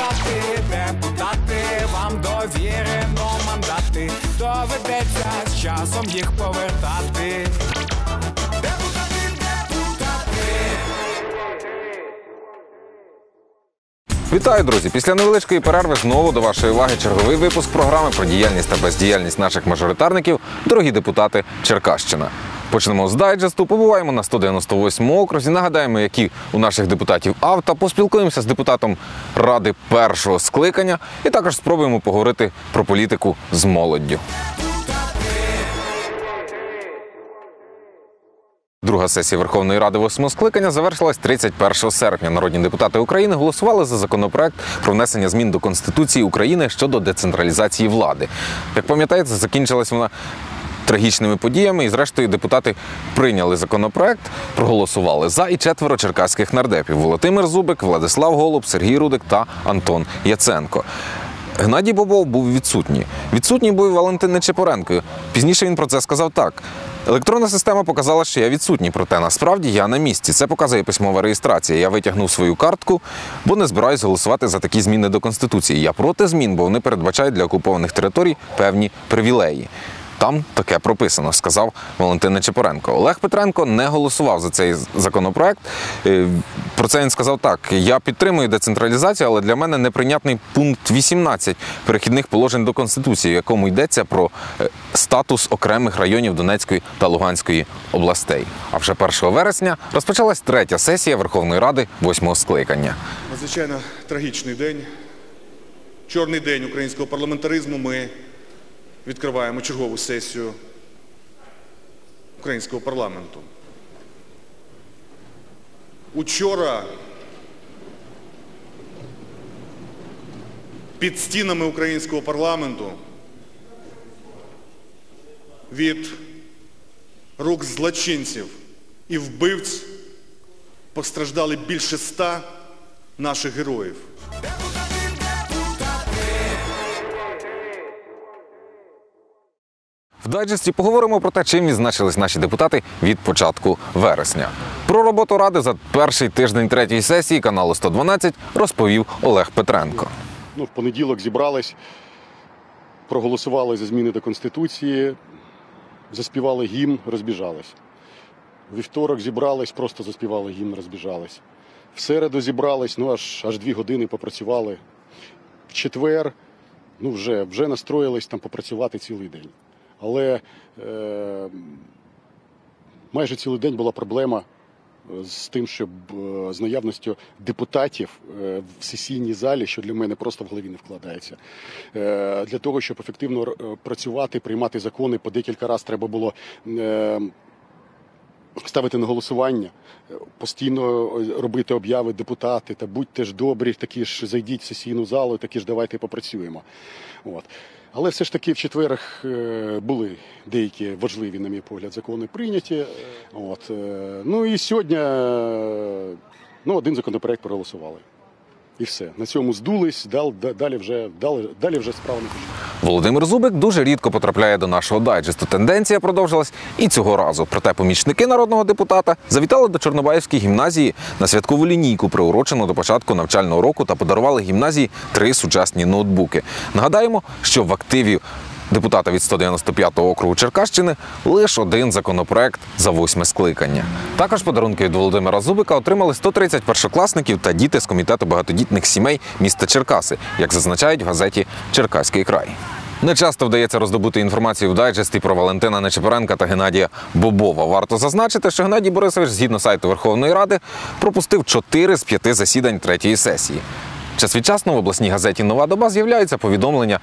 депутати, депутати, вам довірено мандати. Доведеться з часом їх повертати. Депутати, депутати. Вітаю, друзі! Після невеличкої перерви знову до вашої уваги черговий випуск програми про діяльність та бездіяльність наших мажоритарників, дорогі депутати Черкащина. Почнемо з дайджесту, побуваємо на 198 окрузі. Нагадаємо, які у наших депутатів авто. Поспілкуємося з депутатом ради першого скликання і також спробуємо поговорити про політику з молоддю. Друга сесія Верховної Ради восьмого скликання завершилась 31 серпня. Народні депутати України голосували за законопроект про внесення змін до Конституції України щодо децентралізації влади. Як пам'ятаєте, закінчилась вона трагічними подіями, і зрештою депутати прийняли законопроект, проголосували за і четверо черкаських нардепів: Володимир Зубик, Владислав Голуб, Сергій Рудик та Антон Яценко. Гнадій Бобов був відсутній. Відсутній був Валентин Нечепоренко. Пізніше він про це сказав так. Електронна система показала, що я відсутній, проте насправді я на місці. Це показує письмова реєстрація. Я витягнув свою картку, бо не збираюсь голосувати за такі зміни до Конституції. Я проти змін, бо вони передбачають для окупованих територій певні привілеї. Там таке прописано, сказав Валентин Нечепоренко. Олег Петренко не голосував за цей законопроект. Е, Про це він сказав так: я підтримую децентралізацію, але для мене неприйнятний пункт 18 перехідних положень до конституції, в якому йдеться про е, статус окремих районів Донецької та Луганської областей. А вже 1 вересня розпочалась третя сесія Верховної Ради восьмого скликання. Надзвичайно трагічний день. Чорний день українського парламентаризму. Ми відкриваємо чергову сесію українського парламенту. Учора під стінами українського парламенту від рук злочинців і вбивць постраждали більше ста наших героїв. В дайджесті поговоримо про те, чим відзначились наші депутати від початку вересня. Про роботу ради за перший тиждень третьої сесії каналу 112 розповів Олег Петренко. Ну, в понеділок зібрались, проголосували за зміни до Конституції, заспівали гімн, розбіжались. Вівторок зібрались, просто заспівали гімн, розбіжались. В середу зібрались, ну аж, аж дві години попрацювали. В четвер ну, вже, вже настроїлись там попрацювати цілий день. Але е, майже цілий день була проблема е, з тим, щоб е, з наявністю депутатів е, в сесійній залі, що для мене просто в голові не вкладається. Для того, щоб ефективно працювати, приймати закони, по декілька разів треба було. Ставити на голосування, постійно робити обяви депутати та будьте ж добрі, такі ж зайдіть в сесійну залу, такі ж давайте попрацюємо. От. Але все ж таки в четвер е, були деякі важливі, на мій погляд, закони прийняті. От. е, Ну і сьогодні е, ну, один законопроект проголосували. І все. На цьому здулись, дал- далі вже, далі, далі вже справа не пішла. Володимир Зубик дуже рідко потрапляє до нашого дайджесту. Тенденція продовжилась і цього разу. Проте помічники народного депутата завітали до Чорнобаївської гімназії на святкову лінійку, приурочену до початку навчального року, та подарували гімназії три сучасні ноутбуки. Нагадаємо, що в активі депутата від 195-го округу Черкащини лише один законопроект за восьме скликання. Також подарунки від Володимира Зубика отримали 130 першокласників та діти з комітету багатодітних сімей міста Черкаси, як зазначають в газеті Черкаський край. Не часто вдається роздобути інформацію в дайджесті про Валентина Нечепоренка та Геннадія Бобова. Варто зазначити, що Геннадій Борисович, згідно сайту Верховної Ради, пропустив 4 з 5 засідань третьої сесії. Час від часу в обласній газеті Нова доба з'являються повідомлення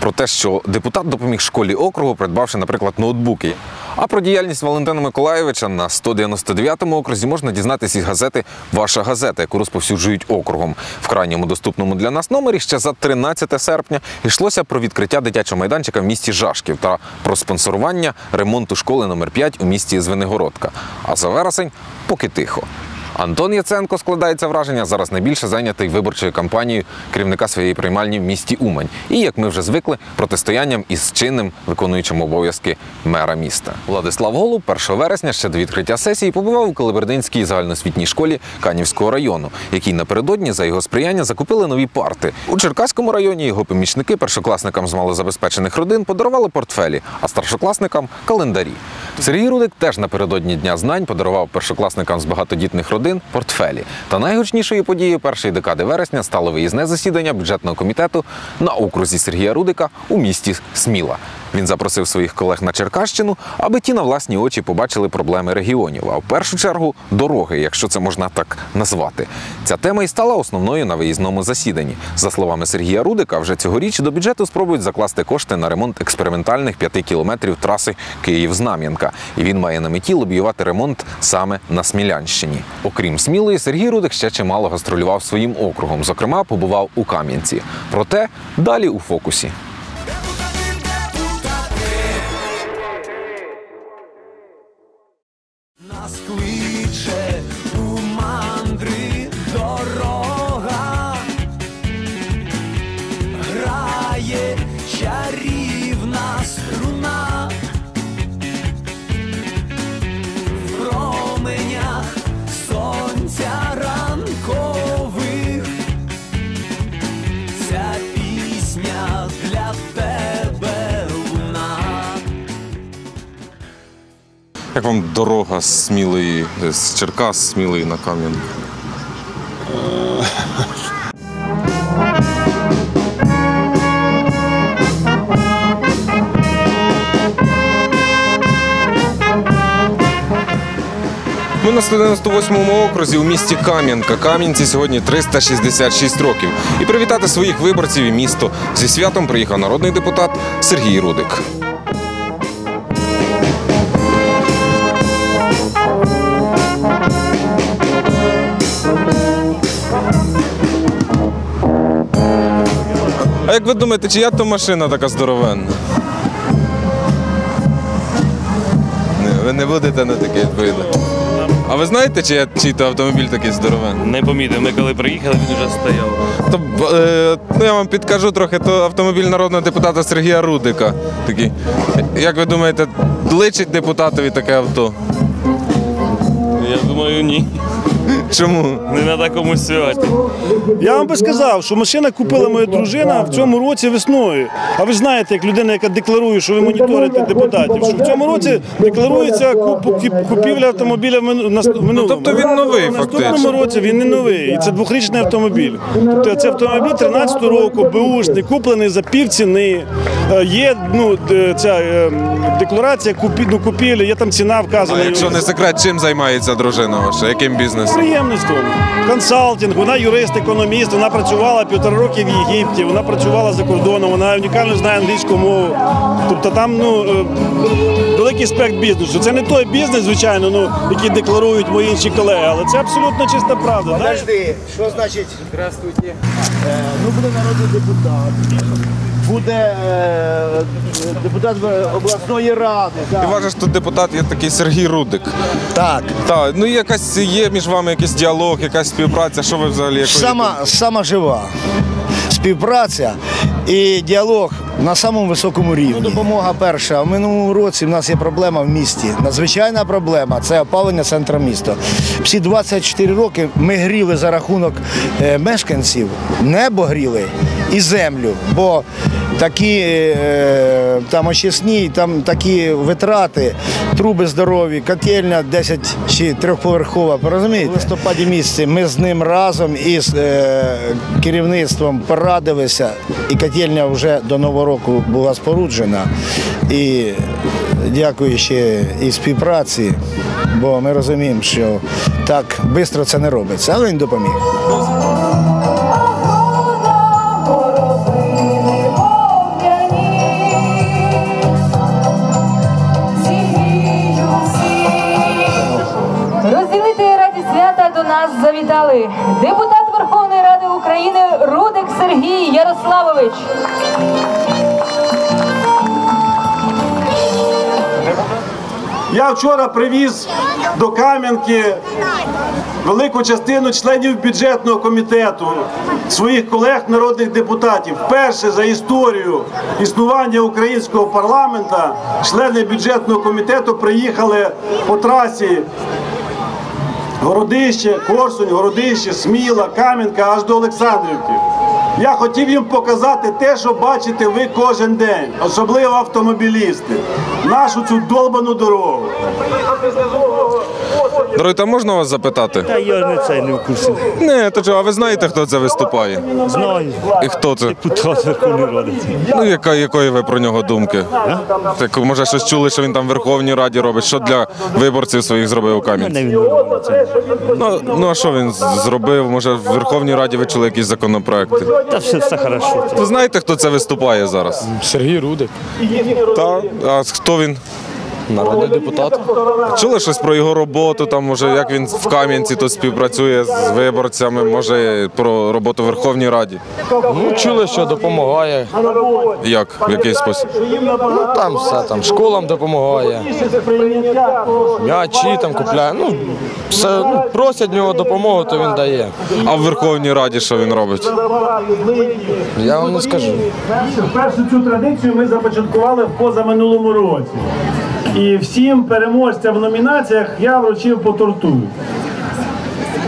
про те, що депутат допоміг школі округу, придбавши, наприклад, ноутбуки. А про діяльність Валентина Миколаєвича на 199-му окрузі можна дізнатися із газети Ваша газета, яку розповсюджують округом. В крайньому доступному для нас номері ще за 13 серпня йшлося про відкриття дитячого майданчика в місті Жашків та про спонсорування ремонту школи номер 5 у місті Звенигородка. А за вересень поки тихо. Антон Яценко складається враження зараз найбільше зайнятий виборчою кампанією керівника своєї приймальні в місті Умань. І як ми вже звикли, протистоянням із чинним виконуючим обов'язки мера міста. Владислав Голуб 1 вересня ще до відкриття сесії побував у Калибердинській загальноосвітній школі Канівського району, який напередодні за його сприяння закупили нові парти. У Черкаському районі його помічники першокласникам з малозабезпечених родин подарували портфелі, а старшокласникам календарі. Сергій Рудик теж напередодні дня знань подарував першокласникам з багатодітних родин портфелі. Та найгучнішою подією першої декади вересня стало виїзне засідання бюджетного комітету на окрузі Сергія Рудика у місті Сміла. Він запросив своїх колег на Черкащину, аби ті на власні очі побачили проблеми регіонів, а в першу чергу дороги, якщо це можна так назвати. Ця тема і стала основною на виїзному засіданні. За словами Сергія Рудика, вже цьогоріч до бюджету спробують закласти кошти на ремонт експериментальних п'яти кілометрів траси Київ-Знам'янка. І він має на меті лобіювати ремонт саме на Смілянщині. Окрім Смілої, Сергій Рудик ще чимало гастролював своїм округом. Зокрема, побував у Кам'янці. Проте далі у фокусі. Дорога з Смілої, з Черкас, з Смілої на Кам'янку? Ми на 198-му окрузі у місті Кам'янка. Кам'янці сьогодні 366 років. І привітати своїх виборців і місто зі святом приїхав народний депутат Сергій Рудик. А як ви думаєте, чия то машина така здоровенна? Ні, ви не будете на таке відповідати. А ви знаєте, чия, чий то автомобіль такий здоровенний? Не помітив, ми коли приїхали, він вже стояв. То, е, ну, я вам підкажу трохи, то автомобіль народного депутата Сергія Рудика. Такий. Як ви думаєте, личить депутатові таке авто? Я думаю, ні. Чому? Не на такому святі. Я вам би сказав, що машина купила моя дружина в цьому році весною. А ви ж знаєте, як людина, яка декларує, що ви моніторите депутатів, що в цьому році декларується куп- купівля автомобіля в минулому. тобто він новий, В наступному році він не новий. І це двохрічний автомобіль. Тобто це автомобіль 13 року, беушний, куплений за пів ціни. Е, Є ну, ця е, декларація купі, ну, купівлі, є там ціна вказана. А якщо не секрет, чим займається дружина ваша? Яким бізнесом? Підприємництвом, консалтинг, вона юрист, економіст, вона працювала півтора роки в Єгипті, вона працювала за кордоном, вона унікально знає англійську мову. Тобто там ну, е, великий спект бізнесу. Це не той бізнес, звичайно, ну, який декларують мої інші колеги, але це абсолютно чиста правда. Подожди, що значить? Здравствуйте. Е, ну буде народний депутат. Буде е, депутат обласної ради. Ти вважаєш, тут депутат є такий Сергій Рудик. так. Так, ну якась є між вами якийсь діалог, якась співпраця. Що ви взагалі якої- Сама, сама жива співпраця і діалог на самому високому рівні. Ну, допомога перша. В минулому році в нас є проблема в місті. Надзвичайна проблема це опалення центру міста. Всі 24 роки ми гріли за рахунок е, мешканців, небо гріли і землю. Бо такі е, там очисні, там такі витрати, труби здорові, котельня 10 чи трьохповерхова. Розумієте? В листопаді місяці ми з ним разом із е, керівництвом порадилися, і котельня вже до нового року була споруджена. І дякуючи і співпраці, бо ми розуміємо, що так швидко це не робиться, але він допоміг. Завітали депутат Верховної Ради України Рудик Сергій Ярославович. Я вчора привіз до Кам'янки велику частину членів бюджетного комітету, своїх колег народних депутатів. Вперше за історію існування українського парламенту члени бюджетного комітету приїхали по трасі Городище, Корсунь, Городище, Сміла, Кам'янка аж до Олександрівки. Я хотів їм показати те, що бачите ви кожен день, особливо автомобілісти, нашу цю долбану дорогу. Дорогі, там можна вас запитати? Та я не цей не в курсі. Не, то чого, а ви знаєте, хто це виступає? Знаю. І хто це? Депутат Верховної Ради. Ну, яка, якої ви про нього думки? Так, може, щось чули, що він там в Верховній Раді робить? Що для виборців своїх зробив у Кам'янці? Не він це. Ну, ну а що він зробив? Може, в Верховній Раді ви чули якісь законопроекти? Та все, все хорошо. Ви знаєте, хто це виступає зараз? Сергій Рудик, Так. А хто він? Народний депутат. Чули щось про його роботу? Там може як він в Кам'янці тут співпрацює з виборцями? Може про роботу в Верховній Раді? Ну, чули, що допомагає. Як? В який спосіб? Ну, там все там школам допомагає. М'ячі там купляє. Ну, все, ну, просять в нього допомогу, то він дає. А в Верховній Раді що він робить? Я вам не скажу. Першу цю традицію ми започаткували в позаминулому році. І всім переможцям в номінаціях я вручив по торту.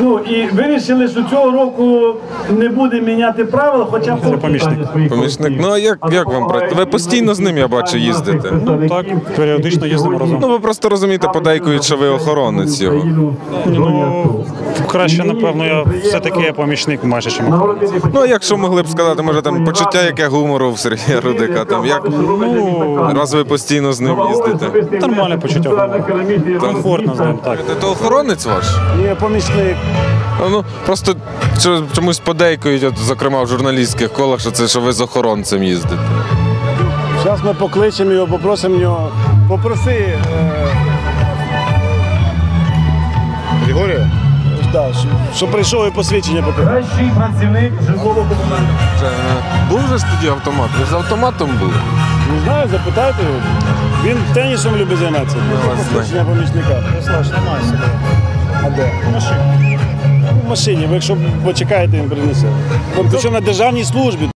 Ну і вирішили, що цього року не буде міняти правила, хоча б помічник. Помічник. Ну а як, як вам брати? Ви постійно з ним, я бачу, їздите. Так, періодично їздимо разом. Ну ви просто розумієте, подейкують, що ви охоронець його. Ну, краще, напевно, я все-таки помічник майже чим. Ну а якщо могли б сказати, може там почуття яке гумору в Сергія Рудика, там як раз ви постійно з ним їздите. Нормальне почуття. Комфортно з ним, так. Це охоронець ваш? Ні, помічник. Ну просто чомусь подейкують, от, зокрема в журналістських колах, що це що ви з охоронцем їздите. Зараз ми покличемо його, попросимо його. Попроси. Е... Григорія? Да, щоб, щоб прийшов і посвідчення показав. Кращий працівник житлово-комунального. Вже, е, Був же ж тоді автомат? Ви з автоматом були? Не знаю, запитайте його. Він тенісом любить займатися. Посвідчення помічника. Послаш, немає себе. А де? В машині. В машині, ви якщо почекаєте, він принесе. Причому на державній службі.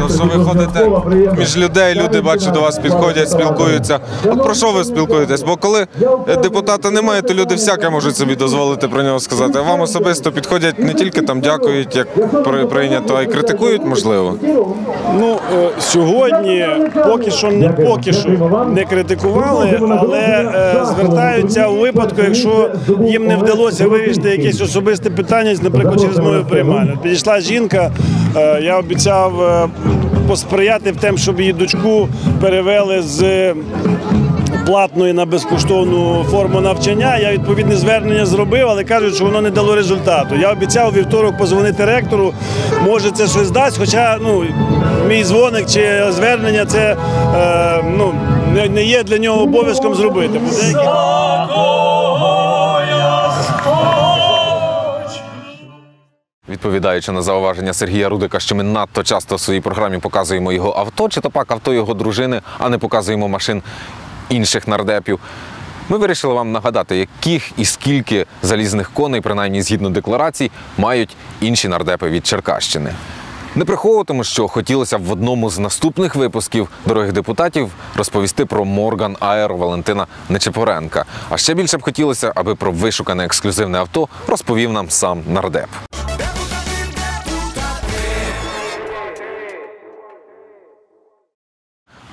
То що ви ходите між людей, люди бачу, до вас підходять, спілкуються. От про що ви спілкуєтесь? Бо коли депутата немає, то люди всяке можуть собі дозволити про нього сказати. А вам особисто підходять не тільки там дякують, як при- прийнято, а й критикують, можливо. Ну е, сьогодні поки що не поки що не критикували, але е, звертаються у випадку, якщо їм не вдалося вирішити якесь особисте питання, наприклад, через мою приймальну. Підійшла жінка, я обіцяв е, посприяти в тим, щоб її дочку перевели з. Платної на безкоштовну форму навчання. Я відповідне звернення зробив, але кажуть, що воно не дало результату. Я обіцяв вівторок позвонити ректору. Може, це щось дасть. Хоча ну мій дзвоник чи звернення це е, ну не є для нього обов'язком зробити. Відповідаючи на зауваження Сергія Рудика, що ми надто часто в своїй програмі показуємо його авто, чи то пак авто його дружини, а не показуємо машин інших нардепів. Ми вирішили вам нагадати, яких і скільки залізних коней, принаймні згідно декларацій, мають інші нардепи від Черкащини. Не приховуватиму, що хотілося б в одному з наступних випусків дорогих депутатів розповісти про Морган Аер Валентина Нечепоренка. А ще більше б хотілося, аби про вишукане ексклюзивне авто розповів нам сам нардеп.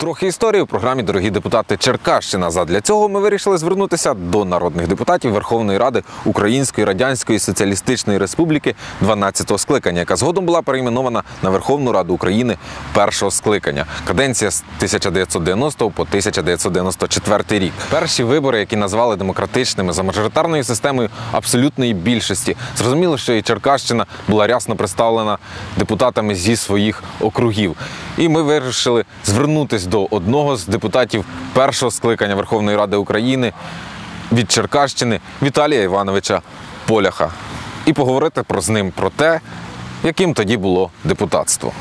Трохи історії у програмі Дорогі депутати Черкащина. Задля цього ми вирішили звернутися до народних депутатів Верховної Ради Української Радянської Соціалістичної Республіки 12-го скликання, яка згодом була перейменована на Верховну Раду України першого скликання. Каденція з 1990 по 1994 рік. Перші вибори, які назвали демократичними за мажоритарною системою абсолютної більшості. Зрозуміло, що і Черкащина була рясно представлена депутатами зі своїх округів. І ми вирішили звернутися до одного з депутатів першого скликання Верховної Ради України від Черкащини Віталія Івановича Поляха. і поговорити про з ним про те, яким тоді було депутатство.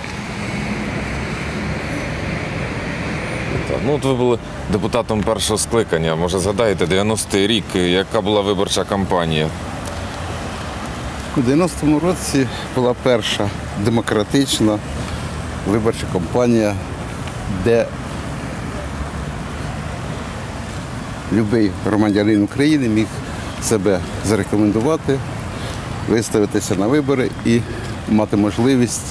Ну, от ви були депутатом першого скликання. Може, згадаєте, 90-й рік, яка була виборча кампанія? У 90-му році була перша демократична виборча кампанія, де будь-який громадянин України міг себе зарекомендувати, виставитися на вибори і мати можливість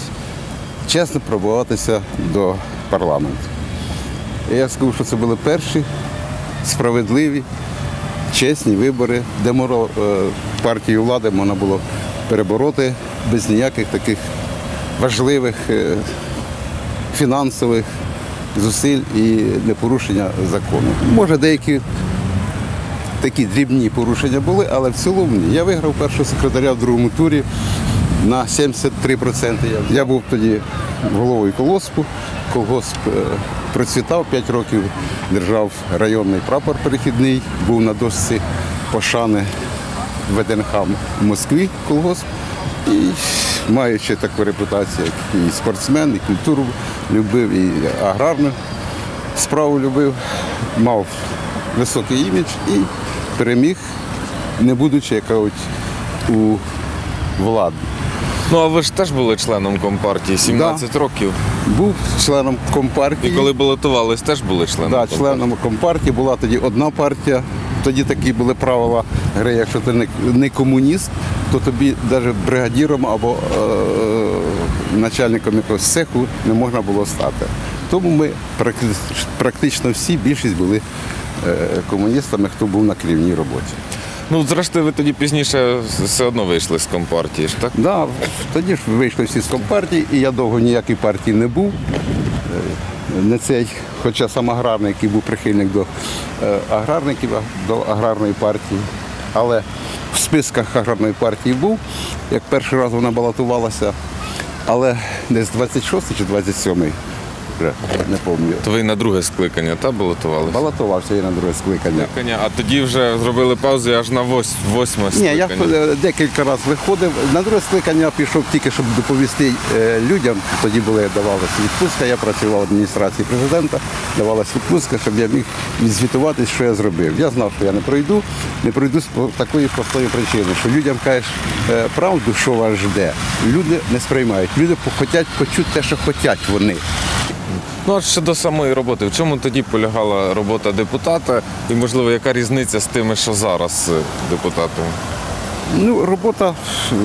чесно пробуватися до парламенту. І я скажу, що це були перші справедливі, чесні вибори, де е, партію влади можна було перебороти без ніяких таких важливих е, фінансових зусиль і непорушення закону. Може, деякі такі дрібні порушення були, але в цілому ні. Я виграв першого секретаря в другому турі на 73%. Я- був тоді головою колгоспу. Колгосп е, процвітав 5 років, держав районний прапор перехідний, був на дошці пошани ВДНХ в Москві колгосп. І маючи таку репутацію, як і спортсмен, і культуру любив, і аграрну справу любив, мав високий імідж і переміг, не будучи як кажуть, у владі. Ну, а ви ж теж були членом компартії 17 років. Був членом компартії. І коли балотувались, теж були членом. Да, членом компартії була тоді одна партія. Тоді такі були правила гри. Якщо ти не, комуніст, то тобі навіть бригадіром або е, начальником якогось цеху не можна було стати. Тому ми практично всі, більшість були комуністами, хто був на керівній роботі. Ну, зрештою, ви тоді пізніше все одно вийшли з компартії, ж так? Да, тоді ж вийшли всі з компартії, і я довго ніякій партії не був. Е, Не цей, хоча сам аграрний, який був прихильник до е, аграрників, до аграрної партії. Але в списках аграрної партії був, як перший раз вона балотувалася, але десь 26 чи 27 вже не пам'ятаю. То ви на друге скликання та балотувалися? Балотувався я на друге скликання. Скликання, А тоді вже зробили паузу і аж на вось, восьме Ні, я е, декілька разів виходив. На друге скликання пішов тільки, щоб доповісти е, людям. Тоді були давалася відпустка. Я працював в адміністрації президента, давалася відпустка, щоб я міг відзвітуватись, що я зробив. Я знав, що я не пройду, не пройду з такої простої причини, що людям кажеш е, правду, що вас жде. Люди не сприймають. Люди хочуть почути те, що хочуть вони. Ну, а щодо самої роботи, в чому тоді полягала робота депутата і, можливо, яка різниця з тими, що зараз е, депутатами? Ну, робота е,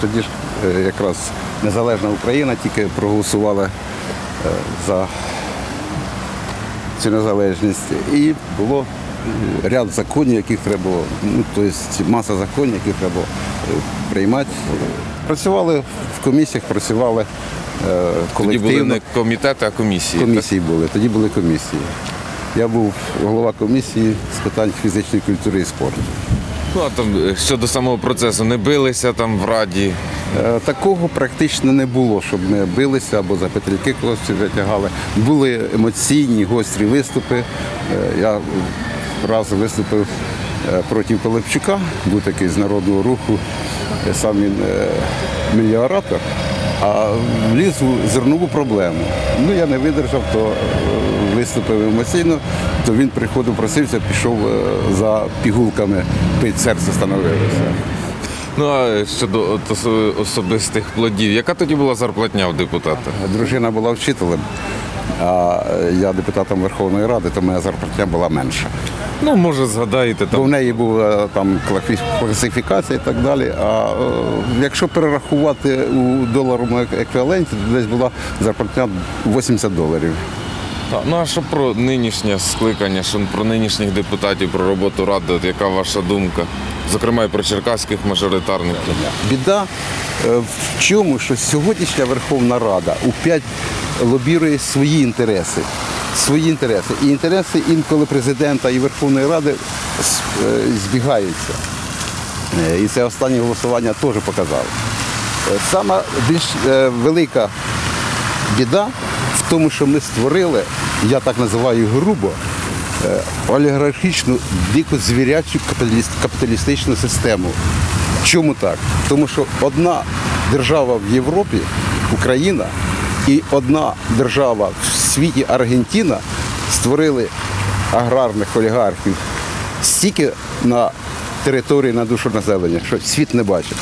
тоді ж е, якраз незалежна Україна тільки проголосувала за цю незалежність. І було ряд законів, яких треба було, ну, тобто маса законів, які треба приймати. Працювали в комісіях, працювали е, Тоді були не комітети, а комісії. Комісії були, тоді були комісії. Я був голова комісії з питань фізичної культури і спорту. Ну, а там е, щодо самого процесу, не билися там в раді. Е, Такого практично не було, щоб ми билися або за петлюки когось витягали. Були емоційні, гострі виступи. Е, Я раз виступив проти Пилипчука, був такий з народного руху, е, сам він е, меліоратор, а вліз у зернову проблему. Ну я не видержав, то е, виступив емоційно, то він приходив, просився, пішов е, за пігулками, пить серце становилося. Ну а щодо особистих плодів, яка тоді була зарплатня у депутата? Дружина була вчителем, а я депутатом Верховної Ради, то моя зарплатня була менша. Ну, може, згадаєте Бо в неї була там класифікація і так далі. А е, якщо перерахувати у доларовому еквіваленті, то десь була зарплатня 80 доларів. Та, Ну а що про нинішнє скликання, що про нинішніх депутатів, про роботу ради, от яка ваша думка? Зокрема, і про черкаських мажоритарників. Біда е, в чому, що сьогоднішня Верховна Рада у п'ять лобірує свої інтереси. Свої інтереси. І інтереси інколи президента і Верховної Ради е, збігаються. Е, І це останнє голосування теж показало. Сама більш велика біда в тому, що ми створили, я так називаю грубо, олігархічну, дико звірячу капіталіст- капіталістичну систему. Чому так? Тому що одна держава в Європі, Україна, і одна держава в світі Аргентина створили аграрних олігархів стільки на території на душу населення, що світ не бачив.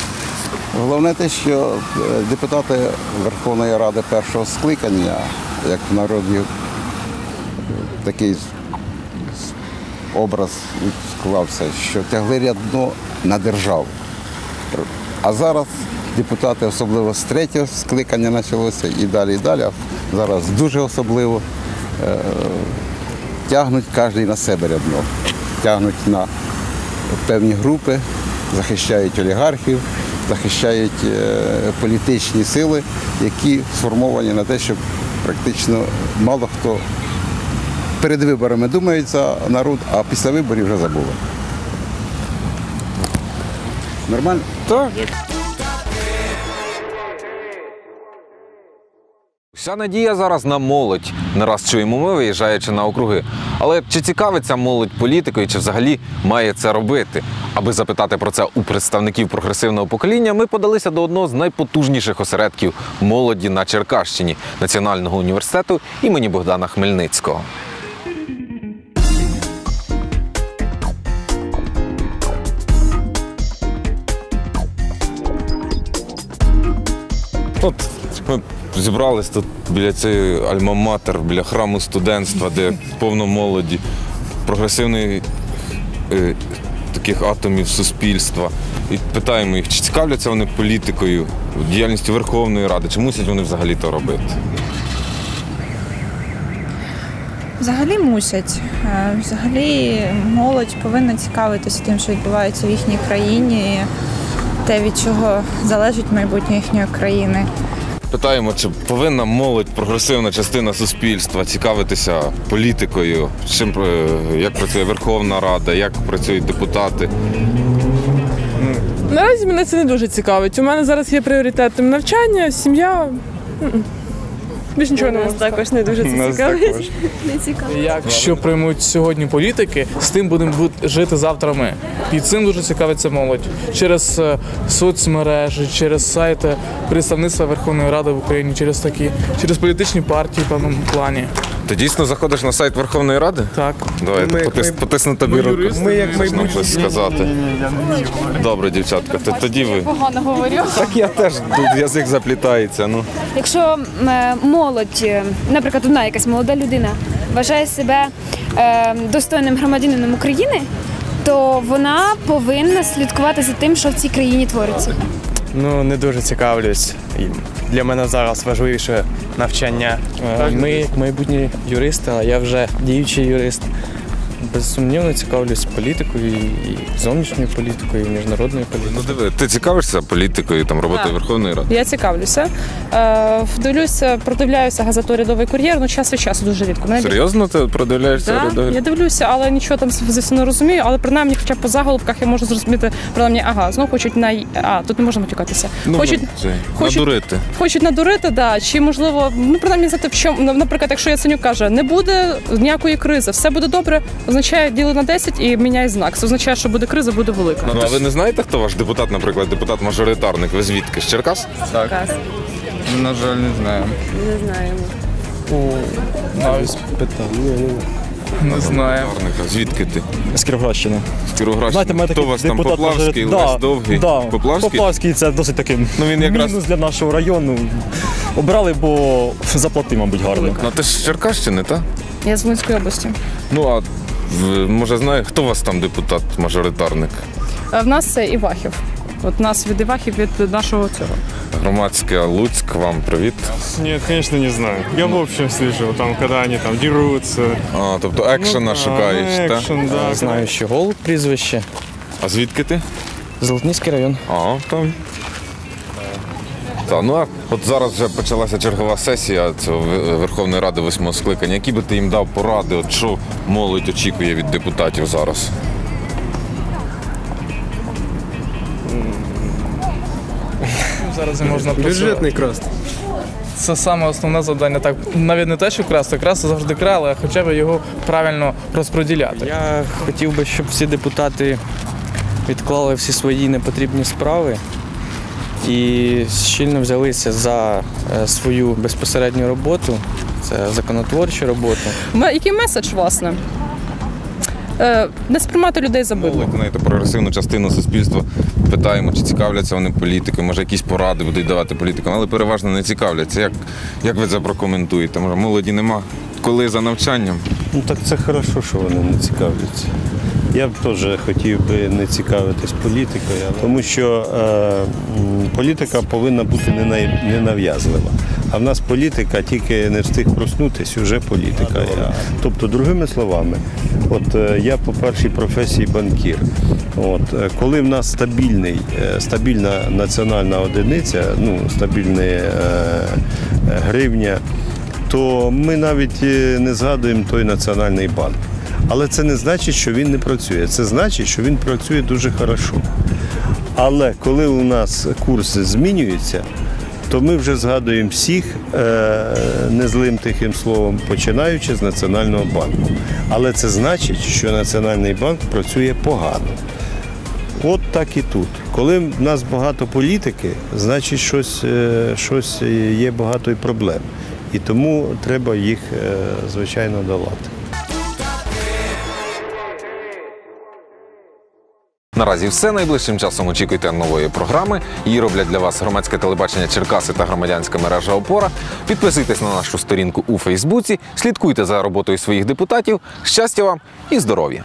Головне те, що е, депутати Верховної Ради першого скликання, як в народі такий образ склався, що тягли рядно на державу. А зараз депутати, особливо з третього скликання почалося і далі, і далі. Зараз дуже особливо е, тягнуть кожен на себе рядно. Тягнуть на певні групи, захищають олігархів, захищають е, політичні сили, які сформовані на те, щоб практично мало хто перед виборами думають за народ, а після виборів вже забули. Нормально? Так. Вся надія зараз на молодь. Не раз чуємо ми, виїжджаючи на округи. Але чи цікавиться молодь політикою, чи взагалі має це робити? Аби запитати про це у представників прогресивного покоління, ми подалися до одного з найпотужніших осередків молоді на Черкащині Національного університету імені Богдана Хмельницького. От ми зібрались тут біля цієї альма-матер, біля храму студентства, де повно молоді, прогресивних е, таких атомів суспільства. І питаємо їх, чи цікавляться вони політикою, діяльністю Верховної Ради, чи мусять вони взагалі то робити? Взагалі мусять. Е, Взагалі молодь повинна цікавитися тим, що відбувається в їхній країні, те, від чого залежить майбутнє їхньої країни. Питаємо, чи повинна молодь, прогресивна частина суспільства цікавитися політикою, чим е, як працює Верховна Рада, як працюють депутати. Наразі мене це не дуже цікавить. У мене зараз є пріоритетом навчання, сім'я. Більш нічого не можу. також не дуже це цікавить. Не цікаво. Якщо приймуть сьогодні політики, з тим будемо бу- жити завтра ми. І цим дуже цікавиться молодь через е, соцмережі, через сайти представництва Верховної Ради в Україні, через такі, через політичні партії в певному плані. Ти дійсно заходиш на сайт Верховної Ради? Так. Давай Ми- потис, ми- потисну тобі ми руку. юристи, ми як майбутні- сказати. Добре, дівчатка, то тоді ви. Погано говорю. Так я теж тут язик заплітається. Ну Якщо е, молодь, е, наприклад, одна якась молода людина вважає себе е, достойним громадянином України, то вона повинна слідкувати за тим, що в цій країні твориться. Ну, не дуже цікавлюсь. Для мене зараз важливіше навчання. Е, Ми, як майбутні юристи, а я вже діючий юрист. Безсумнівно цікавлюсь політикою, і зовнішньою політикою, і міжнародною політикою. ну диви, ти цікавишся політикою, там роботою Так. Верховної Ради? Я цікавлюся. Е, Дивлюся, продивляюся газету «Рядовий кур'єр, ну час від часу дуже рідко. Мене Серйозно ти продивляєшся Да, я дивлюся, але нічого там звісно не розумію. Але принаймні, хоча б по заголовках я можу зрозуміти, принаймні, ага, знову хочуть на а тут не можна матюкатися. Ну, хочуть, це, хочуть- надурити. хочуть надурити, да. Чи можливо, ну принаймні знати, в чому, ну, наприклад, якщо Яценюк каже, не буде ніякої кризи, все буде добре, означає діли на 10 і міняє знак. Це означає, що буде криза, буде велика. Ну, а ви не знаєте, хто ваш депутат, наприклад, депутат-мажоритарник? Ви звідки? З Черкас? Так. На жаль, не знаю. Не знаємо. Навіть питання. Не знаю. Звідки ти? З Кіровоградщини. З Кіровоградщини. Знаєте, мене Хто у вас там депутат Поплавський, мажорит- Лесь Да, Довгий? Да. Поплавський? Поплавський це досить таким Ну, він якраз- мінус для нашого району. Обрали, бо заплатив, мабуть, гарно. Ну ти ж з Черкащини, так? Я з Волинської області. Ну а в- може знає, хто у вас там депутат-мажоритарник? А в нас це Івахів. От нас від Івахів від нашого цього. Громадське Луцьк, вам привіт. Нет, конечно, не знаю. Я в общем слышу, там, когда они там дерутся. А, тобто екшена Ну, да, шукаєш, так? екшен, да. Знаю, що гол прізвище. А звідки ти? Золотницький район. А, там. Так, ну а от зараз вже почалася чергова сесія цього Верховної Ради восьмого скликання. Які би ти їм дав поради, от що молодь очікує від депутатів зараз? Зараз не можна Бюджетний красти. Це саме основне завдання. Так навіть не те, що красти, красти завжди крали, а хоча б його правильно розподіляти. Я хотів би, щоб всі депутати відклали всі свої непотрібні справи і щільно взялися за е, свою безпосередню роботу, це законотворчу роботу. Який меседж, власне? Е, не сприймати людей за бидло. Знаєте, прогресивну частину суспільства питаємо, чи цікавляться вони політикою, може якісь поради будуть давати політикам, але переважно не цікавляться. Як, як ви це прокоментуєте? Може, молоді нема? Коли за навчанням? Ну так це хорошо, що вони не цікавляться. Я б теж хотів би не цікавитись політикою, тому що е, політика повинна бути ненав'язлива. А в нас політика тільки не встиг проснутися, вже політика. Тобто, другими словами, от е, я по першій професії банкір. От, е, коли в нас стабільний, е, стабільна національна одиниця, ну, стабільна е, е, гривня, то ми навіть не згадуємо той національний банк. Але це не значить, що він не працює. Це значить, що він працює дуже хорошо. Але коли у нас курс змінюється, то ми вже згадуємо всіх е, незлим тихим словом, починаючи з Національного банку. Але це значить, що Національний банк працює погано. От так і тут. Коли в нас багато політики, значить щось, е, щось є багато і проблем. І тому треба їх, е, звичайно, долати. Наразі все найближчим часом очікуйте нової програми. Її роблять для вас громадське телебачення Черкаси та громадянська мережа Опора. Підписуйтесь на нашу сторінку у Фейсбуці, слідкуйте за роботою своїх депутатів. Щастя вам і здоров'я!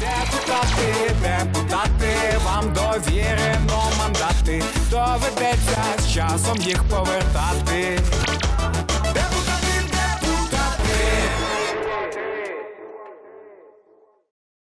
Депутати, депутати, вам довірено мандати. Доведеться з часом їх повертати.